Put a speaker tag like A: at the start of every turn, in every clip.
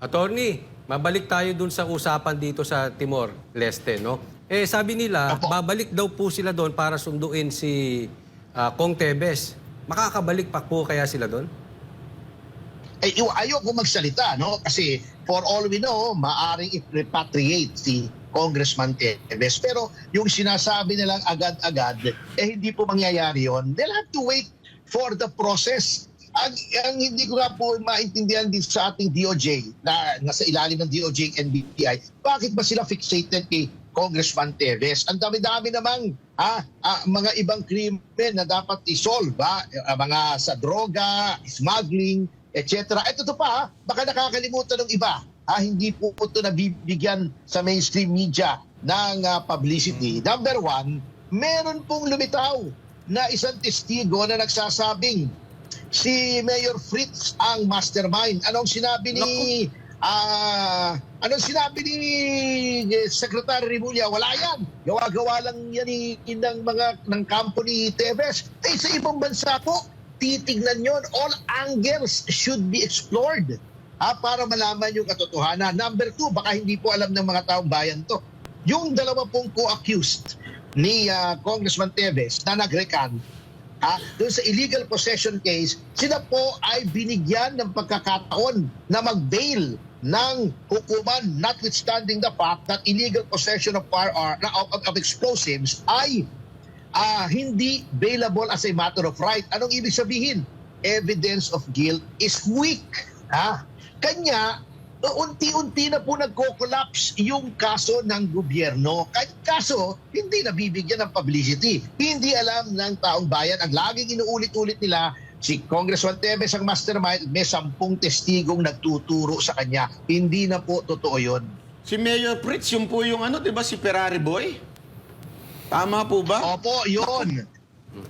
A: Attorney, mabalik tayo dun sa usapan dito sa Timor Leste, no? Eh, sabi nila,
B: Opo.
A: babalik daw po sila doon para sunduin si ah, Kong Tebes. Makakabalik pa po kaya sila doon?
B: Eh, iw- ayoko magsalita, no? Kasi for all we know, maaring i-repatriate si Congressman Tevez. Pero yung sinasabi nilang agad-agad, eh hindi po mangyayari yon. They'll have to wait for the process. Ang, ang hindi ko nga po maintindihan din sa ating DOJ, na nasa ilalim ng DOJ and NBI, bakit ba sila fixated kay Congressman Tevez? Ang dami-dami namang ha, ah, mga ibang krimen na dapat isolve, ha? Ah, mga sa droga, smuggling, etc. Ito to pa, ha? baka nakakalimutan ng iba. Ha? Hindi po ito nabibigyan sa mainstream media ng ah, publicity. Number one, meron pong lumitaw na isang testigo na nagsasabing si Mayor Fritz ang mastermind. Anong sinabi ni ah anong sinabi ni eh, Secretary Rimulya? Wala yan. Gawa-gawa lang yan ni, ng mga ng kampo ni Tevez. Eh sa ibang bansa po, titignan yon all angles should be explored ah, para malaman yung katotohanan. Number two, baka hindi po alam ng mga taong bayan to. Yung dalawa pong co-accused ni ah, Congressman Tevez na nag-recant ha, doon sa illegal possession case, sila po ay binigyan ng pagkakataon na mag-bail ng hukuman notwithstanding the fact that illegal possession of firearm of, of, of explosives ay ah, hindi bailable as a matter of right. Anong ibig sabihin? Evidence of guilt is weak. Ha? Kanya, unti-unti na po nagko-collapse yung kaso ng gobyerno. Kahit kaso, hindi nabibigyan ng publicity. Hindi alam ng taong bayan. Ang laging inuulit-ulit nila, si Congressman Tevez ang mastermind, may sampung testigong nagtuturo sa kanya. Hindi na po totoo yun.
C: Si Mayor Fritz, yung po yung ano, di ba, si Ferrari Boy? Tama po ba?
B: Opo, yun.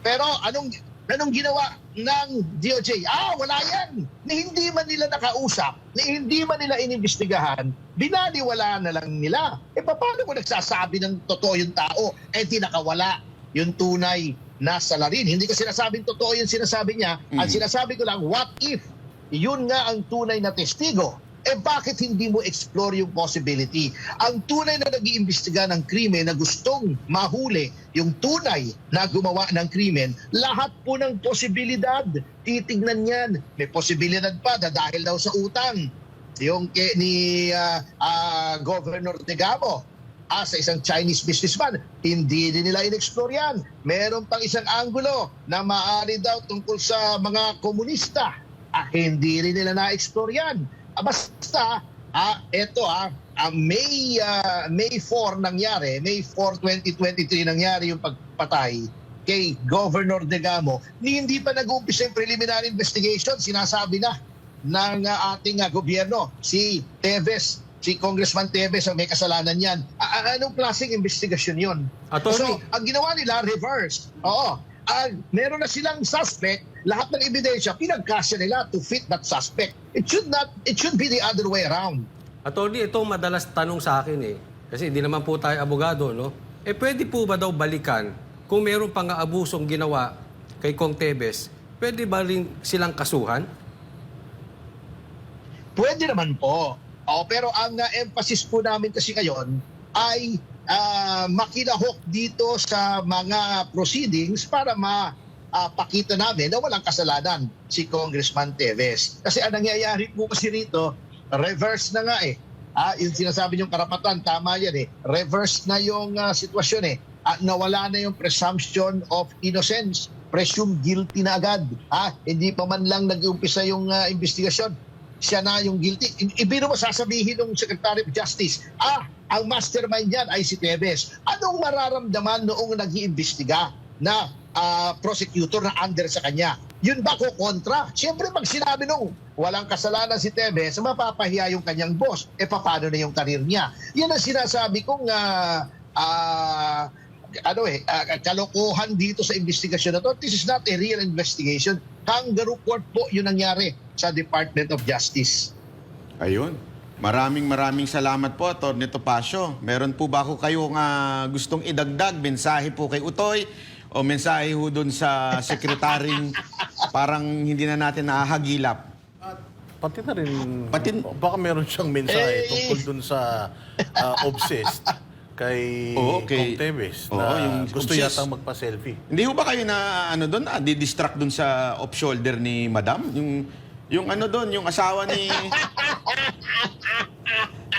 B: Pero anong anong ginawa ng DOJ? Ah, wala yan. Ni hindi man nila nakausap, ni hindi man nila inimbestigahan, binaliwala na lang nila. Eh paano mo nagsasabi ng totoo yung tao? Eh di nakawala yung tunay na salarin. Hindi ko sinasabing totoo yung sinasabi niya. Ang
C: Mhm.
B: sinasabi ko lang, what if yun nga ang tunay na testigo? Eh bakit hindi mo explore yung possibility? Ang tunay na nag-iimbestiga ng krimen na gustong mahuli yung tunay na gumawa ng krimen, lahat po ng posibilidad, titignan yan. May posibilidad pa dahil daw sa utang. Yung ke, ni ah, ah, Governor Tegamo, ah, sa isang Chinese businessman, hindi din nila in-explore yan. Meron pang isang anggulo na maaari daw tungkol sa mga komunista. Ah, hindi rin nila na-explore yan. Ah, basta, ah, eto ah, ah, May, ah, May 4 nangyari, May 4, 2023 nangyari yung pagpatay kay Governor Degamo, ni hindi pa nag-uumpisa yung preliminary investigation, sinasabi na ng ah, ating ah, gobyerno, si Teves, si Congressman Teves ang may kasalanan yan. A- a- anong klaseng investigasyon yon?
A: Attorney.
B: So, ang ginawa nila, reverse. Oo. Ah, meron na silang suspect, lahat ng ebidensya, pinagkasya nila to fit that suspect. It should not, it should be the other way around.
A: Attorney, ito madalas tanong sa akin eh. Kasi hindi naman po tayo abogado, no? Eh pwede po ba daw balikan kung meron pang abusong ginawa kay Kong Tebes, pwede ba rin silang kasuhan?
B: Pwede naman po. Oh, pero ang uh, emphasis po namin kasi ngayon ay ah, makilahok dito sa mga proceedings para ma ah, pakita namin na walang kasalanan si Congressman Teves. Kasi ang nangyayari po kasi rito, reverse na nga eh. Ah, yung sinasabi niyong karapatan, tama yan eh. Reverse na yung ah, sitwasyon eh. At nawala na yung presumption of innocence. Presume guilty na agad. Ah, hindi pa man lang nag-umpisa yung ah, investigasyon siya na yung guilty. I- Ibiro mo sasabihin ng Secretary of Justice, ah, ang mastermind yan ay si Tevez. Anong mararamdaman noong nag-iimbestiga na ah, prosecutor na under sa kanya? Yun ba ko kontra? Siyempre pag sinabi nung walang kasalanan si Tevez, mapapahiya yung kanyang boss. E paano na yung karir niya? Yan ang sinasabi kong ah, ah, ano eh, ah, kalokohan dito sa investigasyon na to. This is not a real investigation. Kangaroo court po yun nangyari sa Department of Justice.
C: Ayun. Maraming maraming salamat po, Atty. Topacio. Meron po ba ako kayong ah, gustong idagdag? Mensahe po kay Utoy o mensahe ho dun sa sekretaring parang hindi na natin nahahagilap?
D: Pati na rin,
C: Pati-
D: baka meron siyang mensahe
B: Eh,
D: tungkol dun sa ah, obsessed kay
C: Oo, kay-
D: Kong Tevez
C: Oo,
D: na
C: yung
D: gusto
C: obsessed.
D: yatang magpa-selfie.
C: Hindi ho ba kayo na ano doon, ah, di-distract doon sa off-shoulder ni Madam? Yung yung ano doon, yung asawa ni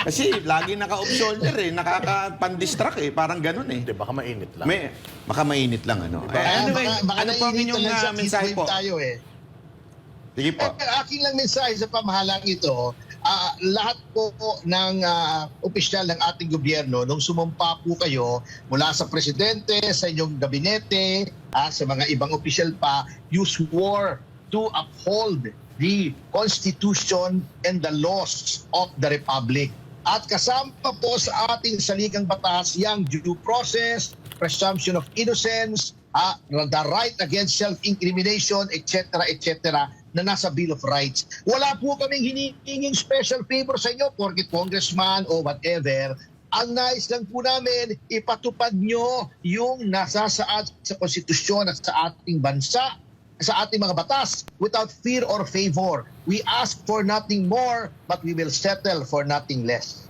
C: Kasi lagi naka-off-shoulder eh, nakaka-pan-distract eh, parang ganun eh.
D: Hindi, baka mainit lang.
C: May, baka mainit lang ano. Eh,
B: Kaya
C: anyway,
B: baka, baka
C: ano po ang
B: naiinit
C: inyong
B: na lang
C: ah,
B: sa
C: mensahe
B: heatwave
C: po?
B: tayo eh.
C: Sige po.
B: Eh, aking lang mensahe sa pamahalang ito, ah, lahat po ng ah, opisyal ng ating gobyerno, nung sumumpa po kayo mula sa presidente, sa inyong gabinete, ah, sa mga ibang opisyal pa, you swore to uphold the Constitution and the laws of the Republic. At kasama po sa ating saligang batas yung due process, presumption of innocence, ah, the right against self-incrimination, etc., etc., na nasa Bill of Rights. Wala po kaming hinihinging special favor sa inyo, porkit congressman o whatever. Ang nais lang po namin, ipatupad nyo yung nasasaad sa konstitusyon at sa ating bansa, sa ating mga batas without fear or favor. We ask for nothing more, but we will settle for nothing less.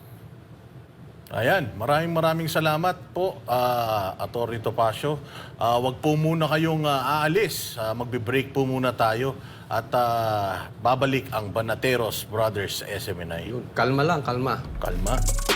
D: Ayan, maraming maraming salamat po, uh, Atty. Topacio. Ah, wag po muna kayong ah, aalis. Ah, magbe-break po muna tayo at ah, babalik ang Banateros Brothers SMNI.
A: Kalma lang, kalma.
D: Kalma.